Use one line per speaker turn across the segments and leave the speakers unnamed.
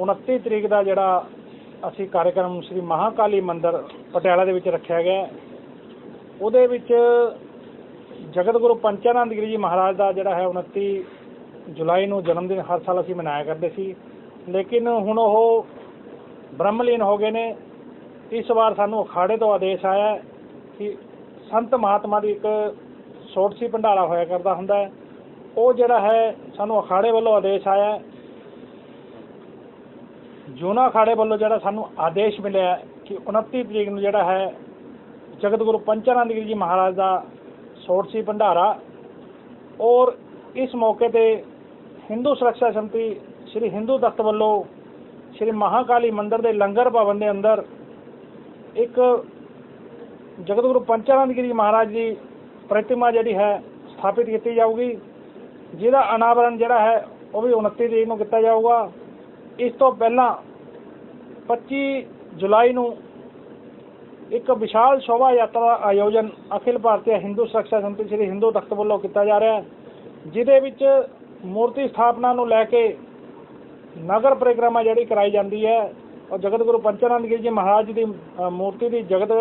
29 ਤਰੀਕ ਦਾ ਜਿਹੜਾ ਅਸੀਂ ਕਾਰਜਕ੍ਰਮ ਸ੍ਰੀ ਮਹਾਕਾਲੀ ਮੰਦਿਰ ਪਟਿਆਲਾ ਦੇ ਵਿੱਚ ਰੱਖਿਆ ਗਿਆ ਉਹਦੇ ਵਿੱਚ ਜਗਤ ਗੁਰੂ ਪੰਚਾਨੰਦ ਗਿਰੀ ਜੀ ਮਹਾਰਾਜ ਦਾ ਜਿਹੜਾ ਹੈ 29 ਜੁਲਾਈ ਨੂੰ ਜਨਮ ਦਿਨ ਹਰ ਸਾਲ ਅਸੀਂ ਮਨਾਇਆ ਕਰਦੇ ਸੀ। ਲੇਕਿਨ ਹੁਣ ਉਹ ਬ੍ਰਹਮਲੀਨ ਹੋ ਗਏ ਨੇ। ਇਸ ਵਾਰ ਸਾਨੂੰ ਅਖਾੜੇ ਤੋਂ ਆਦੇਸ਼ ਆਇਆ ਕਿ ਸੰਤ ਮਹਾਤਮਾ ਦੀ ਇੱਕ ਸੋਟਸੀ ਭੰਡਾਰਾ ਹੋਇਆ ਕਰਦਾ ਹੁੰਦਾ ਉਹ ਜਿਹੜਾ ਹੈ ਸਾਨੂੰ ਅਖਾੜੇ ਵੱਲੋਂ ਆਦੇਸ਼ ਆਇਆ ਜੂਨਾ ਅਖਾੜੇ ਵੱਲੋਂ ਜਿਹੜਾ ਸਾਨੂੰ ਆਦੇਸ਼ ਮਿਲਿਆ ਕਿ 29 ਤਰੀਕ ਨੂੰ ਜਿਹੜਾ ਹੈ ਜਗਤ ਗੁਰੂ ਪੰਚਾਨੰਦ ਗਿਰੀ ਜੀ ਮਹਾਰਾਜ ਦਾ ਸੋਟਸੀ ਭੰਡਾਰਾ ਔਰ ਇਸ ਮੌਕੇ ਤੇ ਹਿੰਦੂ ਸੁਰੱਖਿਆ ਸੰਮਤੀ ਸ੍ਰੀ ਹਿੰਦੂ ਤਖਤ ਵੱਲੋਂ ਸ੍ਰੀ ਮਹਾਕਾਲੀ ਮੰਦਿਰ ਦੇ ਲੰਗਰ ਭਵਨ ਦੇ ਅੰਦਰ ਇੱਕ ਜਗਤ ਗੁਰੂ ਪੰਚਾਨੰਦ ਗਿਰੀ ਮਹਾਰਾਜ ਦੀ ਪ੍ਰਤਿਮਾ ਜਿਹੜੀ ਹੈ ਸਥਾਪਿਤ ਕੀਤੀ ਜਾਊਗੀ, ਜਿਹਦਾ ਅਨਾਵਰਣ ਜਿਹੜਾ ਹੈ ਉਹ ਵੀ 29 ਤਰੀਕ ਨੂੰ ਕੀਤਾ ਜਾਊਗਾ। ਇਸ ਤੋਂ ਪਹਿਲਾਂ 25 ਜੁਲਾਈ ਨੂੰ ਇੱਕ ਵਿਸ਼ਾਲ ਸ਼ੋਭਾ ਯਾਤਰਾ ਦਾ ਆਯੋਜਨ ਅਖਿਲ ਭਾਰਤੀ ਹਿੰਦੂ ਸੁਰੱਖਿਆ ਸੰਮਤੀ ਸ੍ਰੀ ਹਿੰਦੂ ਤਖਤ ਵੱਲੋਂ ਕੀਤਾ ਜਾ ਰਿਹਾ ਹੈ, ਜਿਹਦੇ ਵਿੱਚ ਮੂਰਤੀ ਸਥਾਪਨਾ ਨੂੰ ਲੈ ਕੇ ਨਗਰ ਪਰਿਕਰਮਾ ਜਿਹੜੀ ਕਰਾਈ ਜਾਂਦੀ ਹੈ ਔਰ ਜਗਤ ਗੁਰੂ ਪੰਚਾਨੰਦ ਗਿਰੀ ਜੀ ਮਹਾਰਾਜ ਜੀ ਦੀ ਮੂਰਤੀ ਦੀ ਜਗਤ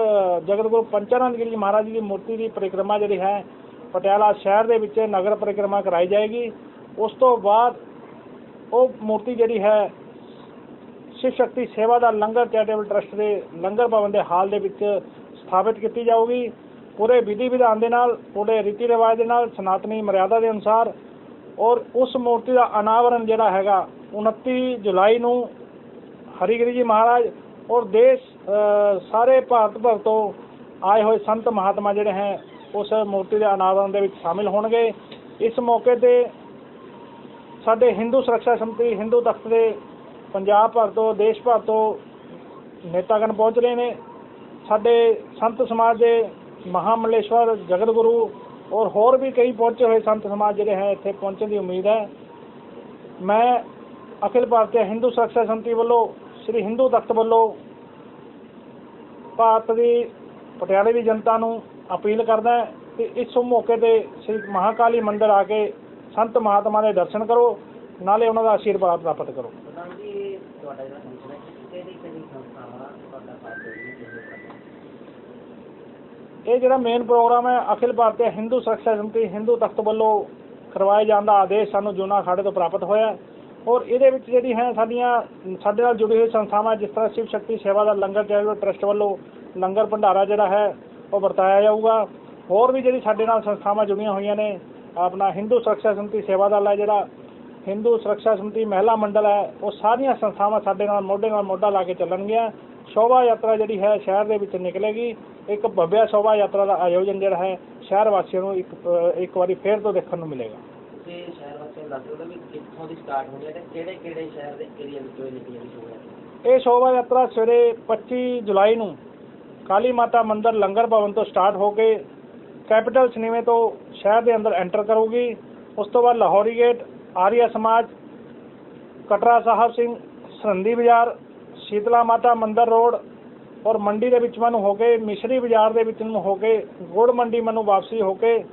ਜਗਤ ਗੁਰੂ ਪੰਚਾਨੰਦ ਗਿਰੀ ਜੀ ਮਹਾਰਾਜ ਜੀ ਦੀ ਮੂਰਤੀ ਦੀ ਪਰਿਕਰਮਾ ਜਿਹੜੀ ਹੈ, ਪਟਿਆਲਾ ਸ਼ਹਿਰ ਦੇ ਵਿੱਚ ਨਗਰ ਪਰਿਕਰਮਾ ਕਰਾਈ ਜਾਏਗੀ। ਉਸ ਤੋਂ ਬਾਅਦ ਉਹ ਮੂਰਤੀ ਜਿਹੜੀ ਹੈ, ਸ਼ਿਵ ਸ਼ਕਤੀ ਸੇਵਾ ਦਾ ਲੰਗਰ ਚੈਰੀਟੇਬਲ ਟਰਸਟ ਦੇ ਲੰਗਰ ਭਵਨ ਦੇ ਹਾਲ ਦੇ ਵਿੱਚ ਸਥਾਪਿਤ ਕੀਤੀ ਜਾਊਗੀ। ਪੂਰੇ ਵਿਧੀ ਵਿਧਾਨ ਦੇ ਨਾਲ, ਪੂਰੇ ਰੀਤੀ ਰਿਵਾਜ ਦੇ ਨਾਲ, ਸਨਾਤਨੀ ਮਰਿਆਦਾ ਦੇ ਅਨੁਸਾਰ ਔਰ ਉਸ ਮੂਰਤੀ ਦਾ ਅਨਾਵਰਣ ਜਿਹੜਾ ਹੈਗਾ 29 ਜੁਲਾਈ ਨੂੰ ਹਰੀਗਿਰੀ ਜੀ ਮਹਾਰਾਜ ਔਰ ਦੇਸ਼ ਸਾਰੇ ਭਾਰਤ ਭਰ ਤੋਂ ਆਏ ਹੋਏ ਸੰਤ ਮਹਾਤਮਾ ਜਿਹੜੇ ਹੈ, ਉਸ ਮੂਰਤੀ ਦੇ ਅਨਾਵਰਣ ਦੇ ਵਿੱਚ ਸ਼ਾਮਿਲ ਹੋਣਗੇ। ਇਸ ਮੌਕੇ ਤੇ ਸਾਡੇ ਹਿੰਦੂ ਸੁਰੱਖਿਆ ਸੰਮਤੀ, ਹਿੰਦੂ ਤਖਤ ਦੇ ਪੰਜਾਬ ਭਰ ਤੋਂ, ਦੇਸ਼ ਭਰ ਤੋਂ ਨੇਤਾਗਣ ਪਹੁੰਚ ਰਹੇ ਨੇ। ਸਾਡੇ ਸੰਤ ਸਮਾਜ ਦੇ ਮਹਾਮਲੇਸ਼ਵਰ ਜਗਤ ਗੁਰੂ ਔਰ ਹੋਰ ਵੀ ਕਈ ਪਹੁੰਚੇ ਹੋਏ ਸੰਤ ਸਮਾਜ ਜਿਹੜੇ ਹੈ, ਇੱਥੇ ਪਹੁੰਚਣ ਦੀ ਉਮੀਦ ਹੈ। ਮੈਂ ਅਖਿਲ ਭਾਰਤੀ ਹਿੰਦੂ ਸੁਰੱਖਿਆ ਸੰਮਤੀ ਵੱਲੋਂ, ਸ੍ਰੀ ਹਿੰਦੂ ਤਖਤ ਵੱਲੋਂ ਭਾਰਤ ਦੀ ਪਟਿਆਲੇ ਦੀ ਜਨਤਾ ਨੂੰ ਅਪੀਲ ਕਰਦਾ ਕਿ ਇਸ ਮੌਕੇ ਤੇ ਸ੍ਰੀ ਮਹਾਕਾਲੀ ਮੰਦਿਰ ਆ ਕੇ ਸੰਤ ਮਹਾਤਮਾ ਦੇ ਦਰਸ਼ਨ ਕਰੋ ਨਾਲੇ ਉਹਨਾਂ ਦਾ ਆਸ਼ੀਰਵਾਦ ਪ੍ਰਾਪਤ ਕਰੋ।
ਇਹ ਜਿਹੜਾ
ਮੇਨ ਪ੍ਰੋਗਰਾਮ ਹੈ ਅਖਿਲ ਭਾਰਤੀ ਹਿੰਦੂ ਸੁਰੱਖਿਆ ਸੰਮਤੀ ਹਿੰਦੂ ਤਖਤ ਵੱਲੋਂ ਕਰਵਾਏ ਜਾਣ ਦਾ ਆਦੇਸ਼ ਸਾਨੂੰ ਜੂਨਾ ਖਾੜੇ ਤੋਂ ਪ੍ਰਾਪਤ ਹੋਇਆ। ਔਰ ਇਹਦੇ ਵਿੱਚ ਜਿਹੜੀ ਹੈ ਸਾਡੀਆਂ ਸਾਡੇ ਨਾਲ ਜੁੜੀ ਹੋਈ ਸੰਸਥਾਵਾਂ ਜਿਸ ਤਰ੍ਹਾਂ ਸ਼ਿਵ ਸ਼ਕਤੀ ਸੇਵਾ ਦਾ ਲੰਗਰ ਚੈਰੀਟੇਬਲ ਟਰਸਟ ਵੱਲੋਂ ਲੰਗਰ ਭੰਡਾਰਾ ਜਿਹੜਾ ਹੈ ਉਹ ਵਰਤਾਇਆ ਜਾਊਗਾ। ਹੋਰ ਵੀ ਜਿਹੜੀ ਸਾਡੇ ਨਾਲ ਸੰਸਥਾਵਾਂ ਜੁੜੀਆਂ ਹੋਈਆਂ ਨੇ ਆਪਣਾ ਹਿੰਦੂ ਸੁਰੱਖਿਆ ਸੰਮਤੀ ਸੇਵਾ ਦਲ ਹੈ ਜਿਹੜਾ ਹਿੰਦੂ ਸੁਰੱਖਿਆ ਸੰਮਤੀ ਮਹਿਲਾ ਮੰਡਲ ਹੈ ਉਹ ਸਾਰੀਆਂ ਸੰਸਥਾਵਾਂ ਸਾਡੇ ਨਾਲ ਮੋਢੇ ਨਾਲ ਮੋਢਾ ਲਾ ਕੇ ਚੱਲਣਗੀਆਂ। ਸ਼ੋਭਾ ਯਾਤਰਾ ਜਿਹੜੀ ਹੈ ਸ਼ਹਿਰ ਦੇ ਵਿੱਚ ਨਿਕਲੇਗੀ। ਇੱਕ ਭव्य ਸ਼ੋਭਾ ਯਾਤਰਾ ਦਾ ਆਯੋਜਨ ਜਿਹੜਾ ਹੈ ਸ਼ਹਿਰ ਵਾਸੀਆਂ ਨੂੰ ਇੱਕ ਇੱਕ ਵਾਰੀ ਫੇਰ ਤੋਂ ਦੇਖਣ ਨੂੰ ਮਿਲੇਗਾ।
ਤੁਸੀਂ ਸ਼ਹਿਰ ਵਾਸੀਆਂ ਨੂੰ ਦੱਸ ਦਿਓ ਵੀ ਕਿੱਥੋਂ ਦੀ ਸਟਾਰਟ ਹੋਣੀ ਹੈ ਤੇ ਕਿਹੜੇ ਕਿਹੜੇ ਸ਼ਹਿਰ ਦੇ ਏਰੀਆ ਵਿੱਚੋਂ ਇਹ ਨਿਕਲੀ ਜਾਂਦੀ ਹੋਵੇ
ਇਹ ਸ਼ੋਭਾ ਯਾਤਰਾ ਸਵੇਰੇ 25 ਜੁਲਾਈ ਨੂੰ ਕਾਲੀ ਮਾਤਾ ਮੰਦਿਰ ਲੰਗਰ ਭਵਨ ਤੋਂ ਸਟਾਰਟ ਹੋ ਕੇ ਕੈਪੀਟਲ ਸਿਨੇਮੇ ਤੋਂ ਸ਼ਹਿਰ ਦੇ ਅੰਦਰ ਐਂਟਰ ਕਰੂਗੀ। ਉਸ ਤੋਂ ਬਾਅਦ ਲਾਹੌਰੀ ਗੇਟ ਆਰੀਆ ਸਮਾਜ, ਕਟਰਾ ਸਾਹਿਬ ਸਿੰਘ ਸਰੰਦੀ ਬਾਜ਼ਾਰ, ਸ਼ੀਤਲਾ ਮਾਤਾ ਮੰਦਰ ਰੋਡ ਔਰ ਮੰਡੀ ਦੇ ਵਿੱਚ ਮੈਨੂੰ ਹੋ ਕੇ, ਮਿਸ਼ਰੀ ਬਾਜ਼ਾਰ ਦੇ ਵਿੱਚ ਨੂੰ ਹੋ ਕੇ, ਗੁੜ ਮੰਡੀ ਮੈਨੂੰ ਵਾਪਸੀ ਹੋ ਕੇ,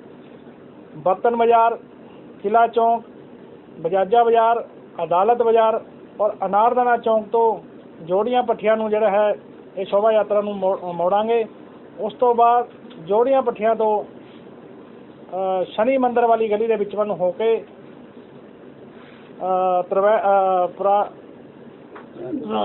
ਬਰਤਨ ਬਾਜ਼ਾਰ ਕਿਲਾ ਚੌਂਕ, ਬਜਾਜਾ ਬਾਜ਼ਾਰ, ਅਦਾਲਤ ਬਾਜ਼ਾਰ ਔਰ ਅਨਾਰਦਾਨਾ ਚੌਂਕ ਤੋਂ ਜੋੜੀਆਂ ਪੱਠੀਆਂ ਨੂੰ ਜਿਹੜਾ ਹੈ, ਇਹ ਸ਼ੋਭਾ ਯਾਤਰਾ ਨੂੰ ਮੋ- ਮੋੜਾਂਗੇ। ਉਸ ਤੋਂ ਬਾਅਦ ਜੋੜੀਆਂ ਪੱਠੀਆਂ ਤੋਂ ਸ਼ਨੀ ਮੰਦਿਰ ਵਾਲੀ ਗਲੀ ਦੇ ਵਿੱਚ ਨੂੰ ਹੋ ਕੇ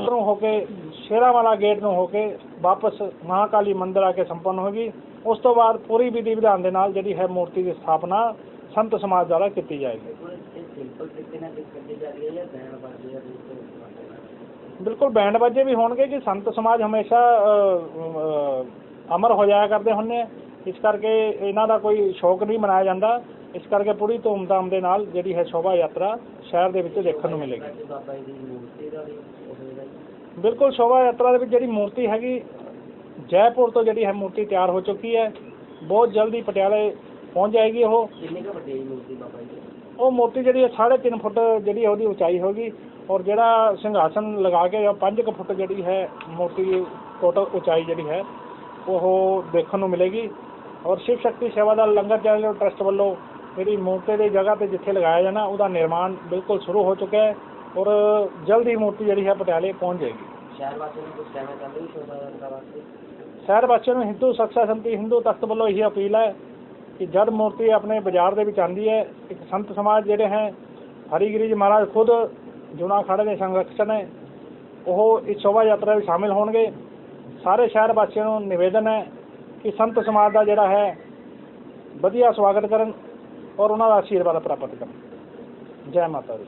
ਨੂੰ ਹੋ ਕੇ ਸ਼ੇਰਾਂ ਵਾਲਾ ਗੇਟ ਨੂੰ ਹੋ ਕੇ ਵਾਪਸ ਮਹਾਕਾਲੀ ਮੰਦਿਰ ਆ ਕੇ ਸੰਪੰਨ ਹੋਗੀ ਉਸ ਤੋਂ ਬਾਅਦ ਪੂਰੀ ਵਿਧੀ ਵਿਧਾਨ ਦੇ ਨਾਲ ਜਿਹੜੀ ਹੈ ਮੂਰਤੀ ਦੀ ਸਥਾਪਨਾ ਸੰਤ ਸਮਾਜ ਦੁਆਰਾ ਕੀਤੀ ਜਾਏਗੀ। ਬਿਲਕੁਲ ਬੈਂਡ ਬਾਜੇ ਵੀ ਹੋਣਗੇ ਕਿ ਸੰਤ ਸਮਾਜ ਹਮੇਸ਼ਾ ਅਮਰ ਹੋ ਜਾਇਆ ਕਰਦੇ ਹੁੰਦੇ ਆ। ਇਸ ਕਰਕੇ ਇਹਨਾਂ ਦਾ ਕੋਈ ਸ਼ੌਕ ਨਹੀਂ ਮਨਾਇਆ ਜਾਂਦਾ। ਇਸ ਕਰਕੇ ਪੂਰੀ ਧੂਮਧਾਮ ਦੇ ਨਾਲ ਜਿਹੜੀ ਹੈ ਸ਼ੋਭਾ ਯਾਤਰਾ ਸ਼ਹਿਰ ਦੇ ਵਿੱਚ ਦੇਖਣ ਨੂੰ ਮਿਲੇਗੀ। ਬਿਲਕੁਲ ਸ਼ੋਭਾ ਯਾਤਰਾ ਦੇ ਵਿੱਚ ਜਿਹੜੀ ਮੂਰਤੀ ਹੈਗੀ ਜੈਪੁਰ ਤੋਂ ਜਿਹੜੀ ਹੈ ਮੂਰਤੀ ਤਿਆਰ ਹੋ ਚੁੱਕੀ ਹੈ। ਬਹੁਤ ਜਲਦੀ ਪਟਿਆਲੇ ਪਹੁੰਚ ਜਾਏਗੀ ਉਹ।
ਕਿੰਨੀ ਕੁ ਵੱਡੀ ਮੂਰਤੀ ਬਾਬਾ ਜੀ? ਦੀ
ਉਹ ਮੂਰਤੀ ਜਿਹੜੀ ਹੈ 3.5 ਫੁੱਟ ਜਿਹੜੀ ਉਹਦੀ ਉਚਾਈ ਹੋਗੀ ਔਰ ਜਿਹੜਾ ਸਿੰਘਾਸਨ ਲਗਾ ਕੇ 5 ਫੁੱਟ ਜਿਹੜੀ ਹੈ ਮੂਰਤੀ ਦੀ ਟੋਟਲ ਉਚਾਈ ਜਿਹੜੀ ਹੈ ਉਹ ਦੇਖਣ ਨੂੰ ਮਿਲੇਗੀ। ਔਰ ਸ਼ਿਵ ਸ਼ਕਤੀ ਸੇਵਾ ਦਾ ਲੰਗਰ ਚੈਰੀਟੇਬਲ ਟਰਸਟ ਵੱਲੋਂ ਜਿਹੜੀ ਮੂਰਤੀ ਦੀ ਜਗ੍ਹਾ ਤੇ ਜਿੱਥੇ ਲਗਾਇਆ ਜਾਣਾ ਉਹਦਾ ਨਿਰਮਾਣ ਬਿਲਕੁਲ ਸ਼ੁਰੂ ਹੋ ਚੁੱਕਿਆ ਹੈ ਔਰ ਜਲਦ ਹੀ ਮੂਰਤੀ ਜਿਹੜੀ ਹੈ ਪਟਿਆਲੇ ਪਹੁੰਚ ਜਾਏਗੀ।
ਸ਼ਹਿਰ ਵਾਸੀਆਂ ਨੂੰ ਕੁਝ ਕਹਿਣਾ ਚਾਹੁੰਦੇ ਹੋ ਸ਼ੋਭਾ ਯਾਤਰਾ ਵਾਸਤੇ?
ਸ਼ਹਿਰ ਵਾਸੀਆਂ ਨੂੰ ਹਿੰਦੂ ਸਖਸ਼ਾ ਸੰਤੀ ਹਿੰਦੂ ਤਖਤ ਵੱਲੋਂ ਇਹੀ ਅਪੀਲ ਹੈ ਕਿ ਜਦ ਮੂਰਤੀ ਆਪਣੇ ਬਾਜ਼ਾਰ ਦੇ ਵਿੱਚ ਆਉਂਦੀ ਹੈ ਇੱਕ ਸੰਤ ਸਮਾਜ ਜਿਹੜੇ ਹੈ ਹਰੀਗਿਰੀ ਜੀ ਮਹਾਰਾਜ ਖੁਦ ਜੁਨਾ ਅਖਾੜੇ ਦੇ ਸੰਰਖਣ ਹੈ ਉਹ ਇਸ ਸ਼ੋਭਾ ਯਾਤਰਾ ਵਿੱਚ ਸ਼ਾਮਿਲ ਹੋਣਗੇ। ਸਾਰੇ ਸ਼ਹਿਰ ਵਾਸੀਆਂ ਨੂੰ ਨਿਵੇਦਨ ਹੈ ਕਿ ਸੰਤ ਸਮਾਜ ਦਾ ਜਿਹੜਾ ਹੈ, ਵਧੀਆ ਸਵਾਗਤ ਕਰਨ ਔਰ ਉਹਨਾਂ ਦਾ ਆਸ਼ੀਰਵਾਦ ਪ੍ਰਾਪਤ ਕਰਨ। ਜੈ ਮਾਤਾ ਦੀ।